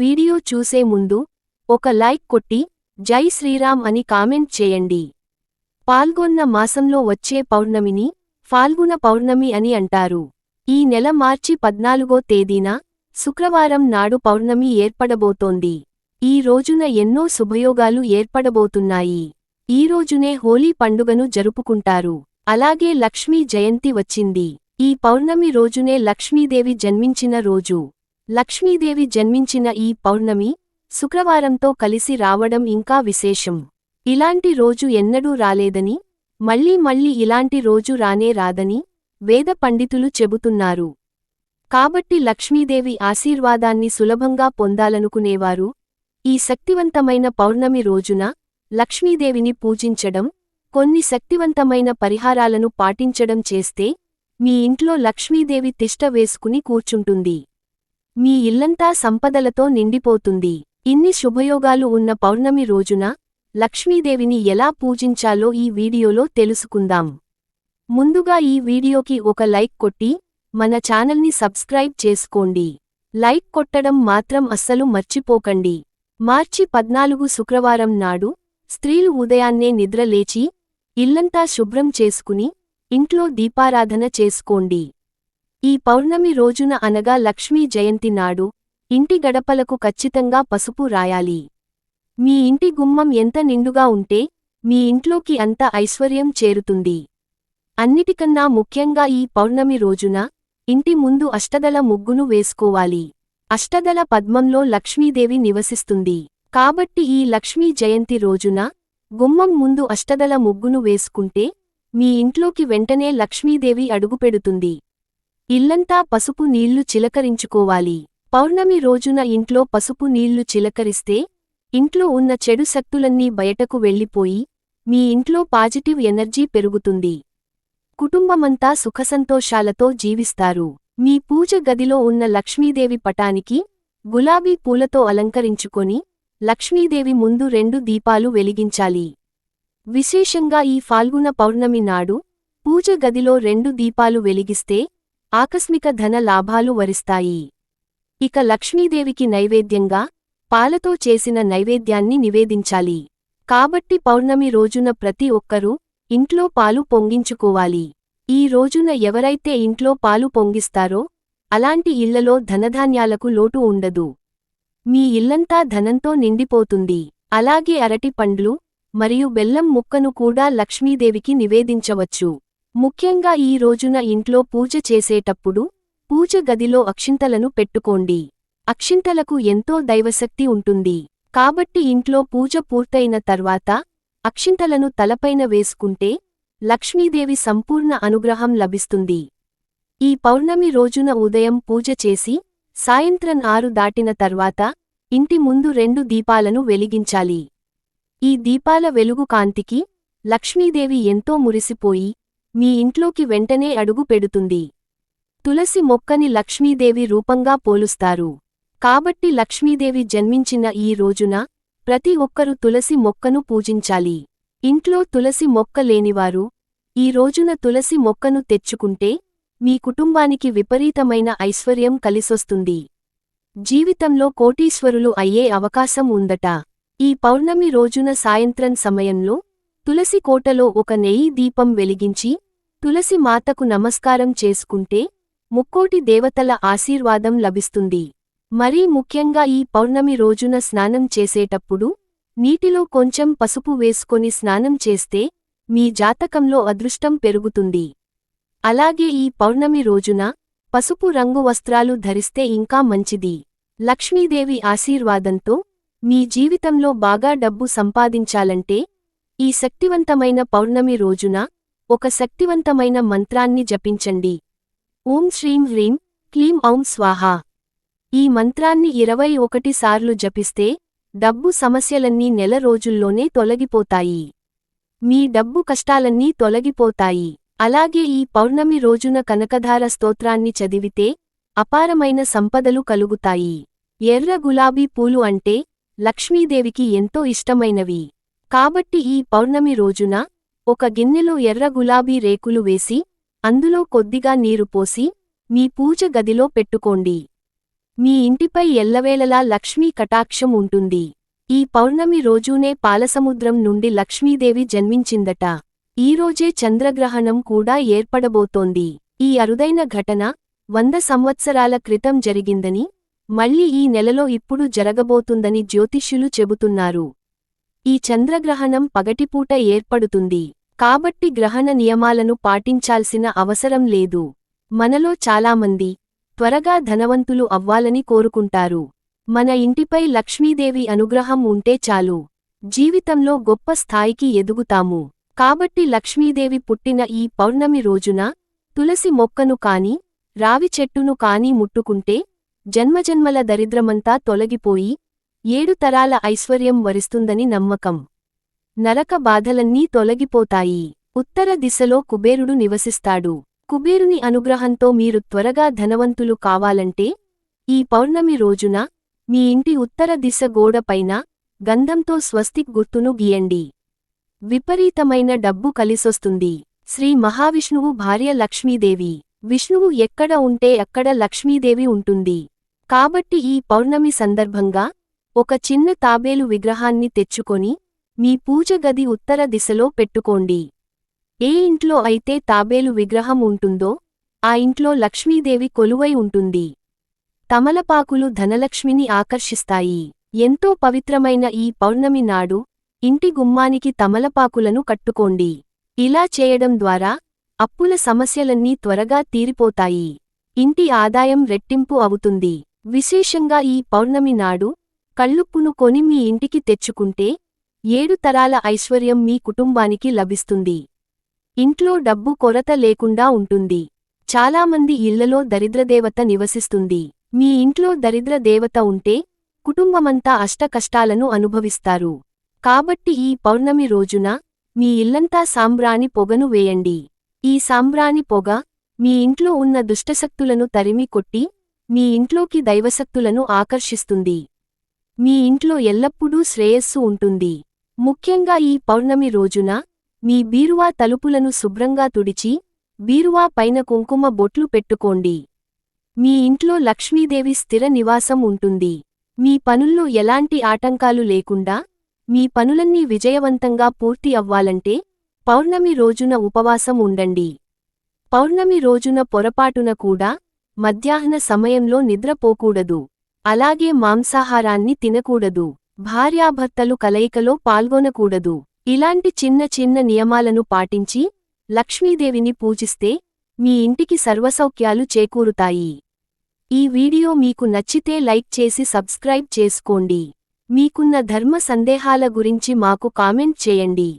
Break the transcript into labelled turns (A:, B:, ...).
A: Video చూసే ముందు ఒక లైక్ కొట్టి జై శ్రీరామ్ అని కామెంట్ చేయండి. పాల్గొన్న మాసంలో వచ్చే పౌర్ణమిని ఫాల్గుణ పౌర్ణమి అని అంటారు. ఈ నెల మార్చి పద్నాలుగో తేదీన శుక్రవారం నాడు పౌర్ణమి ఏర్పడబోతోంది. ఈ రోజున ఎన్నో శుభయోగాలు ఏర్పడబోతున్నాయి. ఈ రోజునే హోలీ పండుగను జరుపుకుంటారు. అలాగే లక్ష్మీ జయంతి వచ్చింది. ఈ పౌర్ణమి రోజునే లక్ష్మీదేవి జన్మించిన రోజు. లక్ష్మీదేవి జన్మించిన ఈ పౌర్ణమి శుక్రవారంతో కలిసి రావడం ఇంకా విశేషం. ఇలాంటి రోజు ఎన్నడూ రాలేదని మళ్ళీ మళ్ళీ ఇలాంటి రోజు రానే రాదని వేద పండితులు చెబుతున్నారు. కాబట్టి లక్ష్మీదేవి ఆశీర్వాదాన్ని సులభంగా పొందాలనుకునేవారు. ఈ శక్తివంతమైన పౌర్ణమి రోజున లక్ష్మీదేవిని పూజించడం కొన్ని శక్తివంతమైన పరిహారాలను పాటించడం చేస్తే మీ ఇంట్లో లక్ష్మీదేవి తిష్ట వేసుకుని కూర్చుంటుంది. మీ ఇల్లంతా సంపదలతో నిండిపోతుంది. ఇన్ని శుభయోగాలు ఉన్న పౌర్ణమి రోజున లక్ష్మీదేవిని ఎలా పూజించాలో ఈ వీడియోలో తెలుసుకుందాం. ముందుగా ఈ వీడియోకి ఒక లైక్ కొట్టి మన ఛానల్ని సబ్స్క్రైబ్ చేసుకోండి. లైక్ కొట్టడం మాత్రం అస్సలు మర్చిపోకండి. మార్చి పద్నాలుగు శుక్రవారం నాడు స్త్రీలు ఉదయాన్నే నిద్రలేచి ఇల్లంతా శుభ్రం చేసుకుని ఇంట్లో దీపారాధన చేసుకోండి. ఈ పౌర్ణమి రోజున అనగా లక్ష్మీ జయంతి నాడు ఇంటి గడపలకు ఖచ్చితంగా పసుపు రాయాలి. మీ ఇంటి గుమ్మం ఎంత నిండుగా ఉంటే మీ ఇంట్లోకి అంత ఐశ్వర్యం చేరుతుంది. అన్నిటికన్నా ముఖ్యంగా ఈ పౌర్ణమి రోజున ఇంటి ముందు అష్టదల ముగ్గును వేసుకోవాలి. అష్టదల పద్మంలో లక్ష్మీదేవి నివసిస్తుంది. కాబట్టి ఈ లక్ష్మీ జయంతి రోజున గుమ్మం ముందు అష్టదల ముగ్గును వేసుకుంటే మీ ఇంట్లోకి వెంటనే లక్ష్మీదేవి అడుగుపెడుతుంది. ఇల్లంతా పసుపు నీళ్ళు చిలకరించుకోవాలి. పౌర్ణమి రోజున ఇంట్లో పసుపు నీళ్ళు చిలకరిస్తే ఇంట్లో ఉన్న చెడు శక్తులన్నీ బయటకు వెళ్ళిపోయి మీ ఇంట్లో పాజిటివ్ ఎనర్జీ పెరుగుతుంది. కుటుంబమంతా సుఖసంతోషాలతో జీవిస్తారు. మీ పూజ గదిలో ఉన్న లక్ష్మీదేవి పటానికి గులాబీ పూలతో అలంకరించుకొని లక్ష్మీదేవి ముందు రెండు దీపాలు వెలిగించాలి. విశేషంగా ఈ ఫాల్గుణ పౌర్ణమి నాడు పూజ గదిలో రెండు దీపాలు వెలిగిస్తే ఆకస్మిక ధన లాభాలు వరిస్తాయి. ఇక లక్ష్మీదేవికి నైవేద్యంగా పాలతో చేసిన నైవేద్యాన్ని నివేదించాలి. కాబట్టి పౌర్ణమి రోజున ప్రతి ఒక్కరూ ఇంట్లో పాలు పొంగించుకోవాలి. ఈ రోజున ఎవరైతే ఇంట్లో పాలు పొంగిస్తారో అలాంటి ఇళ్ళలో ధనధాన్యాలకు లోటు ఉండదు. మీ ఇల్లంతా ధనంతో నిండిపోతుంది. అలాగే అరటి పండ్లు మరియు బెల్లం ముక్కను కూడా లక్ష్మీదేవికి నివేదించవచ్చు. ముఖ్యంగా ఈ రోజున ఇంట్లో పూజ చేసేటప్పుడు పూజ గదిలో అక్షింతలను పెట్టుకోండి. అక్షింతలకు ఎంతో దైవశక్తి ఉంటుంది. కాబట్టి ఇంట్లో పూజ పూర్తయిన తర్వాత అక్షింతలను తలపైన వేసుకుంటే లక్ష్మీదేవి సంపూర్ణ అనుగ్రహం లభిస్తుంది. ఈ పౌర్ణమి రోజున ఉదయం పూజ చేసి సాయంత్రం ఆరు దాటిన తర్వాత ఇంటి ముందు రెండు దీపాలను వెలిగించాలి. ఈ దీపాల వెలుగు కాంతికి లక్ష్మీదేవి ఎంతో మురిసిపోయి మీ ఇంట్లోకి వెంటనే అడుగు పెడుతుంది. తులసి మొక్కని లక్ష్మీదేవి రూపంగా పోలుస్తారు. కాబట్టి లక్ష్మీదేవి జన్మించిన ఈ రోజున ప్రతి ఒక్కరూ తులసి మొక్కను పూజించాలి. ఇంట్లో తులసి మొక్క లేనివారు ఈ రోజున తులసి మొక్కను తెచ్చుకుంటే మీ కుటుంబానికి విపరీతమైన ఐశ్వర్యం కలిసొస్తుంది. జీవితంలో కోటీశ్వరులు అయ్యే అవకాశం ఉందట. ఈ పౌర్ణమి రోజున సాయంత్రం సమయంలో తులసి కోటలో ఒక నెయ్యి దీపం వెలిగించి తులసి మాతకు నమస్కారం చేసుకుంటే ముక్కోటి దేవతల ఆశీర్వాదం లభిస్తుంది. మరీ ముఖ్యంగా ఈ పౌర్ణమి రోజున స్నానం చేసేటప్పుడు నీటిలో కొంచెం పసుపు వేసుకొని స్నానం చేస్తే మీ జాతకంలో అదృష్టం పెరుగుతుంది. అలాగే ఈ పౌర్ణమి రోజున పసుపు రంగు వస్త్రాలు ధరిస్తే ఇంకా మంచిది. లక్ష్మీదేవి ఆశీర్వాదంతో మీ జీవితంలో బాగా డబ్బు సంపాదించాలంటే ఈ శక్తివంతమైన పౌర్ణమి రోజున ఒక శక్తివంతమైన మంత్రాన్ని జపించండి. ఓం శ్రీం హ్రీం క్లీం ఔం స్వాహా. ఈ మంత్రాన్ని ఇరవై ఒకటి సార్లు జపిస్తే డబ్బు సమస్యలన్నీ నెల రోజుల్లోనే తొలగిపోతాయి. మీ డబ్బు కష్టాలన్నీ తొలగిపోతాయి. అలాగే ఈ పౌర్ణమి రోజున కనకధార స్తోత్రాన్ని చదివితే అపారమైన సంపదలు కలుగుతాయి. ఎర్ర గులాబీ పూలు అంటే లక్ష్మీదేవికి ఎంతో ఇష్టమైనవి. కాబట్టి ఈ పౌర్ణమి రోజున ఒక గిన్నెలో ఎర్ర గులాబీ రేకులు వేసి అందులో కొద్దిగా నీరు పోసి మీ పూజ గదిలో పెట్టుకోండి. మీ ఇంటిపై ఎల్లవేళలా లక్ష్మీ కటాక్షం ఉంటుంది. ఈ పౌర్ణమి రోజునే పాలసముద్రం నుండి లక్ష్మీదేవి జన్మించిందట. ఈరోజే చంద్రగ్రహణం కూడా ఏర్పడబోతోంది. ఈ అరుదైన ఘటన వంద సంవత్సరాల క్రితం జరిగిందని మళ్ళీ ఈ నెలలో ఇప్పుడు జరగబోతుందని జ్యోతిష్యులు చెబుతున్నారు. ఈ చంద్రగ్రహణం పగటిపూట ఏర్పడుతుంది. కాబట్టి గ్రహణ నియమాలను పాటించాల్సిన అవసరం లేదు. మనలో చాలామంది త్వరగా ధనవంతులు అవ్వాలని కోరుకుంటారు. మన ఇంటిపై లక్ష్మీదేవి అనుగ్రహం ఉంటే చాలు. జీవితంలో గొప్ప స్థాయికి ఎదుగుతాము. కాబట్టి లక్ష్మీదేవి పుట్టిన ఈ పౌర్ణమి రోజున తులసి మొక్కను కాని రావి చెట్టును కాని ముట్టుకుంటే జన్మజన్మల దరిద్రమంతా తొలగిపోయి ఏడు తరాల ఐశ్వర్యం వరిస్తుందని నమ్మకం. నరక బాధలన్నీ తొలగిపోతాయి. ఉత్తర దిశలో కుబేరుడు నివసిస్తాడు. కుబేరుని అనుగ్రహంతో మీరు త్వరగా ధనవంతులు కావాలంటే ఈ పౌర్ణమి రోజున మీ ఇంటి ఉత్తర దిశ గోడపైన గంధంతో స్వస్తిక్ గుర్తును గీయండి. విపరీతమైన డబ్బు కలిసొస్తుంది. శ్రీ మహావిష్ణువు భార్య లక్ష్మీదేవి. విష్ణువు ఎక్కడ ఉంటే అక్కడ లక్ష్మీదేవి ఉంటుంది. కాబట్టి ఈ పౌర్ణమి సందర్భంగా ఒక చిన్న తాబేలు విగ్రహాన్ని తెచ్చుకొని మీ పూజ గది ఉత్తర దిశలో పెట్టుకోండి. ఏ ఇంట్లో అయితే తాబేలు విగ్రహం ఉంటుందో ఆ ఇంట్లో లక్ష్మీదేవి కొలువై ఉంటుంది. తమలపాకులు ధనలక్ష్మిని ఆకర్షిస్తాయి. ఎంతో పవిత్రమైన ఈ పౌర్ణమి నాడు ఇంటి గుమ్మానికి తమలపాకులను కట్టుకోండి. ఇలా చేయడం ద్వారా అప్పుల సమస్యలన్నీ త్వరగా తీరిపోతాయి. ఇంటి ఆదాయం రెట్టింపు అవుతుంది. విశేషంగా ఈ పౌర్ణమి నాడు కళ్ళుప్పును కొని మీ ఇంటికి తెచ్చుకుంటే ఏడు తరాల ఐశ్వర్యం మీ కుటుంబానికి లభిస్తుంది. ఇంట్లో డబ్బు కొరత లేకుండా ఉంటుంది. చాలామంది ఇళ్ళలో దరిద్రదేవత నివసిస్తుంది. మీ ఇంట్లో దరిద్ర దేవత ఉంటే కుటుంబమంతా అష్టకష్టాలను అనుభవిస్తారు. కాబట్టి ఈ పౌర్ణమి రోజున మీ ఇల్లంతా సాంబ్రాణి పొగను వేయండి. ఈ సాంబ్రాణి పొగ మీ ఇంట్లో ఉన్న దుష్టశక్తులను తరిమి కొట్టి మీ ఇంట్లోకి దైవశక్తులను ఆకర్షిస్తుంది. మీ ఇంట్లో ఎల్లప్పుడూ శ్రేయస్సు ఉంటుంది. ముఖ్యంగా ఈ పౌర్ణమి రోజున మీ బీరువా తలుపులను శుభ్రంగా తుడిచి బీరువా పైన కుంకుమ బొట్లు పెట్టుకోండి. మీ ఇంట్లో లక్ష్మీదేవి స్థిర నివాసం ఉంటుంది. మీ పనుల్లో ఎలాంటి ఆటంకాలు లేకుండా మీ పనులన్నీ విజయవంతంగా పూర్తి అవ్వాలంటే పౌర్ణమి రోజున ఉపవాసం ఉండండి. పౌర్ణమి రోజున పొరపాటున కూడా మధ్యాహ్న సమయంలో నిద్రపోకూడదు. అలాగే మాంసాహారాన్ని తినకూడదు. భార్యాభర్తలు కలయికలో పాల్గొనకూడదు. ఇలాంటి చిన్న చిన్న నియమాలను పాటించి లక్ష్మీదేవిని పూజిస్తే మీ ఇంటికి సర్వసౌఖ్యాలు చేకూరుతాయి. ఈ వీడియో మీకు నచ్చితే లైక్ చేసి సబ్స్క్రైబ్ చేసుకోండి. మీకున్న ధర్మ సందేహాల గురించి మాకు కామెంట్ చేయండి.